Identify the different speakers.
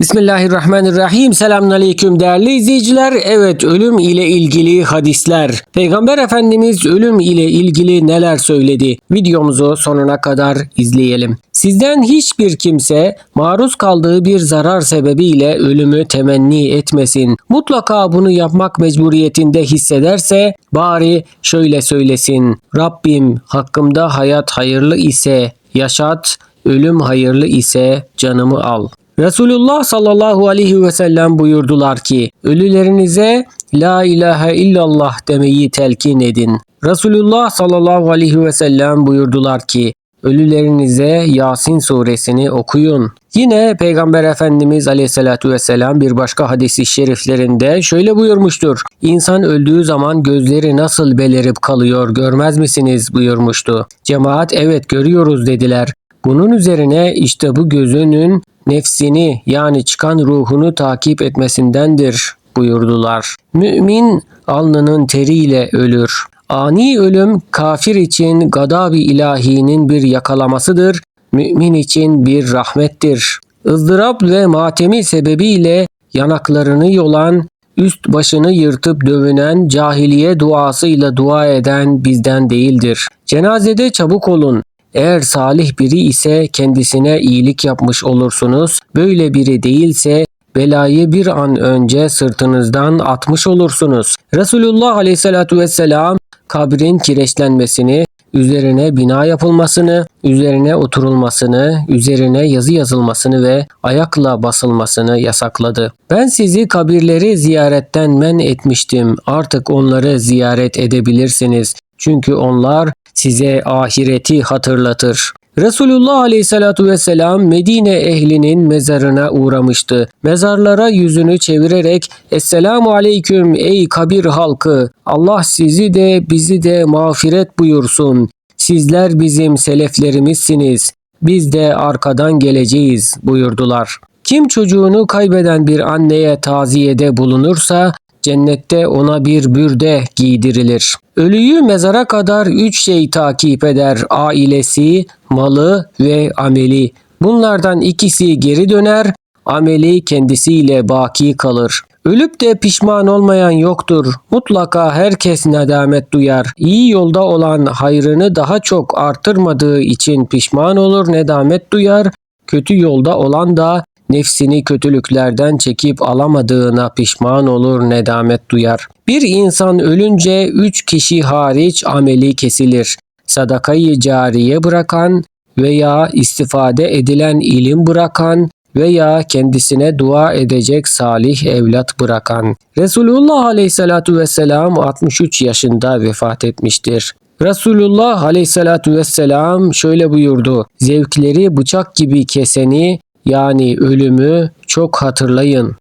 Speaker 1: Bismillahirrahmanirrahim. Selamünaleyküm değerli izleyiciler. Evet ölüm ile ilgili hadisler. Peygamber Efendimiz ölüm ile ilgili neler söyledi? Videomuzu sonuna kadar izleyelim. Sizden hiçbir kimse maruz kaldığı bir zarar sebebiyle ölümü temenni etmesin. Mutlaka bunu yapmak mecburiyetinde hissederse bari şöyle söylesin. Rabbim hakkımda hayat hayırlı ise yaşat, ölüm hayırlı ise canımı al. Resulullah sallallahu aleyhi ve sellem buyurdular ki ölülerinize La ilahe illallah demeyi telkin edin. Resulullah sallallahu aleyhi ve sellem buyurdular ki ölülerinize Yasin suresini okuyun. Yine Peygamber Efendimiz aleyhissalatü vesselam bir başka hadisi şeriflerinde şöyle buyurmuştur. İnsan öldüğü zaman gözleri nasıl belerip kalıyor görmez misiniz buyurmuştu. Cemaat evet görüyoruz dediler. Bunun üzerine işte bu gözünün nefsini yani çıkan ruhunu takip etmesindendir buyurdular. Mümin alnının teriyle ölür. Ani ölüm kafir için gadabi ilahinin bir yakalamasıdır. Mümin için bir rahmettir. ızdırap ve matemi sebebiyle yanaklarını yolan, üst başını yırtıp dövünen, cahiliye duasıyla dua eden bizden değildir. Cenazede çabuk olun. Eğer salih biri ise kendisine iyilik yapmış olursunuz. Böyle biri değilse belayı bir an önce sırtınızdan atmış olursunuz. Resulullah Aleyhisselatü Vesselam kabrin kireçlenmesini, üzerine bina yapılmasını, üzerine oturulmasını, üzerine yazı yazılmasını ve ayakla basılmasını yasakladı. Ben sizi kabirleri ziyaretten men etmiştim. Artık onları ziyaret edebilirsiniz. Çünkü onlar size ahireti hatırlatır. Resulullah Aleyhisselatü Vesselam Medine ehlinin mezarına uğramıştı. Mezarlara yüzünü çevirerek Esselamu Aleyküm ey kabir halkı Allah sizi de bizi de mağfiret buyursun. Sizler bizim seleflerimizsiniz. Biz de arkadan geleceğiz buyurdular. Kim çocuğunu kaybeden bir anneye taziyede bulunursa cennette ona bir bürde giydirilir. Ölüyü mezara kadar üç şey takip eder. Ailesi, malı ve ameli. Bunlardan ikisi geri döner, ameli kendisiyle baki kalır. Ölüp de pişman olmayan yoktur. Mutlaka herkes nedamet duyar. İyi yolda olan hayrını daha çok artırmadığı için pişman olur, nedamet duyar. Kötü yolda olan da nefsini kötülüklerden çekip alamadığına pişman olur, nedamet duyar. Bir insan ölünce üç kişi hariç ameli kesilir. Sadakayı cariye bırakan veya istifade edilen ilim bırakan veya kendisine dua edecek salih evlat bırakan. Resulullah Aleyhisselatü Vesselam 63 yaşında vefat etmiştir. Resulullah Aleyhisselatü Vesselam şöyle buyurdu. Zevkleri bıçak gibi keseni yani ölümü çok hatırlayın.